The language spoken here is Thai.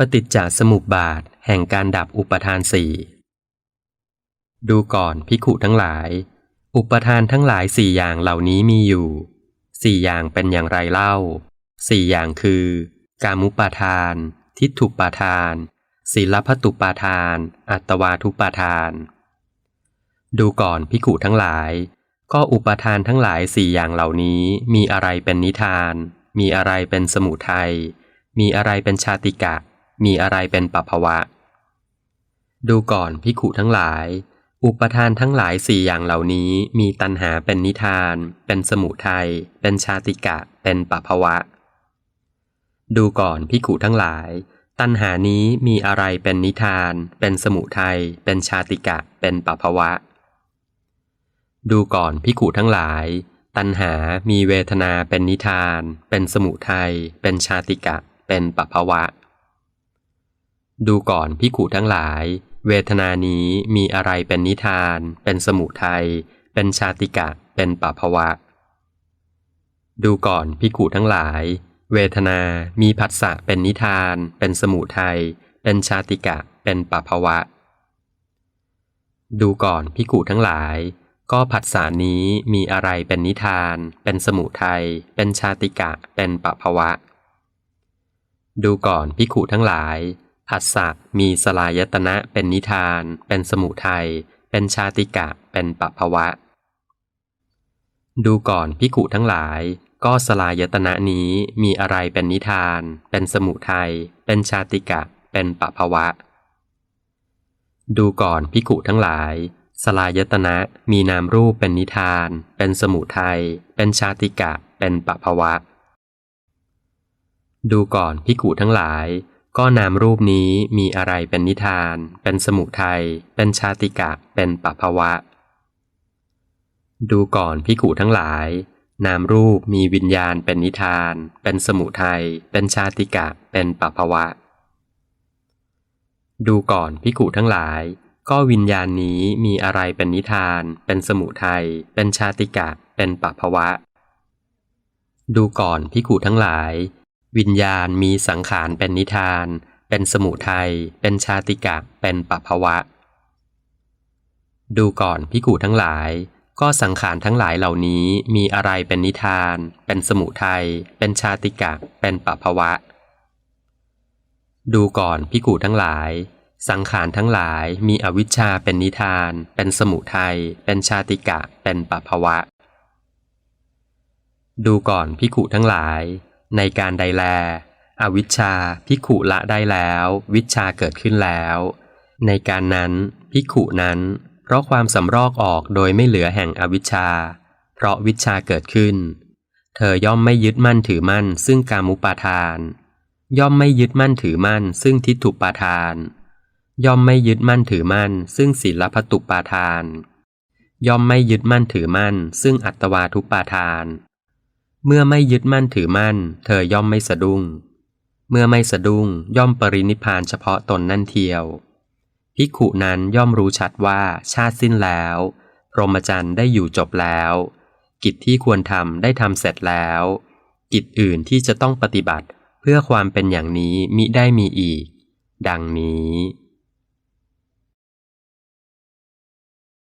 ปฏิจจสมุปบาทแห่งการดับอุปทานสี่ดูก่อนพิขุทั้งหลาย อุปทานทั้งหลายสี่อย่างเหล่านี้มีอยู่สี่อย่างเป็นอย่างไรเล่าสี่อย่างคือ กามุปาทาน ทิฏฐุปาทานศีลพัตุปาทาน อัตวาทุปาทาน ดูก่อนพิขุทั้งหลาย ก็อุปทานทั้งหลายสี่อย่างเหล่านี้มีอะไรเป็นนิทาน มีอะไรเป็นสมุทัยมีอะไรเป็นชาติกะ มีอะไรเป็นปัภวะ ดูก่อนพิขุทั้งหลาย อุปทานทั้งหลายสี่อย่างเหล่านี้มีตัณหาเป็นนิทาน เป็นสมุทัย เป็นชาติกะ เป็นปัภวะ ดูก่อนพิขุทั้งหลาย ตัณหานี้มีอะไรเป็นนิทาน เป็นสมุทัย เป็นชาติกะ เป็นปัภวะ ดูก่อนพิขุทั้งหลายตัณหามีเวทนาเป็นนิทาน เป็นสมุทัย เป็นชาติกะ เป็นปัภวะ ดูก่อนพิขุทั้งหลาย เวทนานี้มีอะไรเป็นนิทาน เป็นสมุทัย เป็นชาติกะ เป็นปัภวะ ดูก่อนพิขุทั้งหลาย เวทนา มีผัสสะเป็นนิทาน เป็นสมุทัย เป็นชาติกะ เป็นปัภวะ ดูก่อนพิขุทั้งหลาย ก็ผัสสะนี้มีอะไรเป็นนิทาน เป็นสมุทัย เป็นชาติกะ เป็นปัภวะ ดูก่อนพิขุทั้งหลาย ผัสสะมีสลายตนะเป็นนิทาน เป็นสมุทัย เป็นชาติกะ เป็นปัภวะ ดูก่อนพิขุทั้งหลาย ก็สลายตนะนี้มีอะไรเป็นนิทาน เป็นสมุทัย เป็นชาติกะ เป็นปัภวะ ดูก่อนพิขุทั้งหลาย สลายตนะมีนามรูปเป็นนิทาน เป็นสมุทัย เป็นชาติกะ เป็นปัภวะ ดูก่อนพิขุทั้งหลาย ก็นามรูปนี้มีอะไรเป็นนิทาน เป็นสมุทัย เป็นชาติกะ เป็นปัภวะ ดูก่อนพิขุทั้งหลาย นามรูปมีวิญญาณเป็นนิทาน เป็นสมุทัย เป็นชาติกะ เป็นปัภวะ ดูก่อนพิขุทั้งหลาย ก็วิญญาณนี้มีอะไรเป็นนิทาน เป็นสมุทัย เป็นชาติกะ เป็นปัภวะ ดูก่อนพิขุทั้งหลาย วิญญาณมีสังขารเป็นนิทาน เป็นสมุทัย เป็นชาติกะ เป็นปัภวะ ดูก่อนพิขุทั้งหลาย ก็สังขารทั้งหลายเหล่านี้มีอะไรเป็นนิทาน เป็นสมุทัย เป็นชาติกะ เป็นปัภวะ ดูก่อนพิขุทั้งหลาย สังขารทั้งหลายมีอวิชชาเป็นนิทาน เป็นสมุทัย เป็นชาติกะ เป็นปัภวะ ดูก่อนพิขุทั้งหลาย ในการใดแล อวิชชาพิขุละได้แล้ว วิชชาเกิดขึ้นแล้ว ในการนั้นพิขุนั้น เพราะความสำรอกออกโดยไม่เหลือแห่งอวิชชา เพราะวิชชาเกิดขึ้น เธอย่อมไม่ยึดมั่นถือมั่น ซึ่งกามุปาทาน ย่อมไม่ยึดมั่นถือมั่น ซึ่งทิฏฐุปาทาน ย่อมไม่ยึดมั่นถือมั่น ซึ่งศีลพัตุปาทาน ย่อมไม่ยึดมั่นถือมั่น ซึ่งอัตวาทุปาทาน เมื่อไม่ยึดมั่นถือมั่น เธอย่อมไม่สะดุ้ง เมื่อไม่สะดุ้งย่อมปรินิพานเฉพาะตนนั่นเทียวภิกขุนั้นย่อมรู้ชัดว่าชาติสิ้นแล้วพรหมจรรย์ได้อยู่จบแล้ว กิจที่ควรทำได้ทำเสร็จแล้ว กิจอื่นที่จะต้องปฏิบัติเพื่อความเป็นอย่างนี้มิได้มีอีก ดังนี้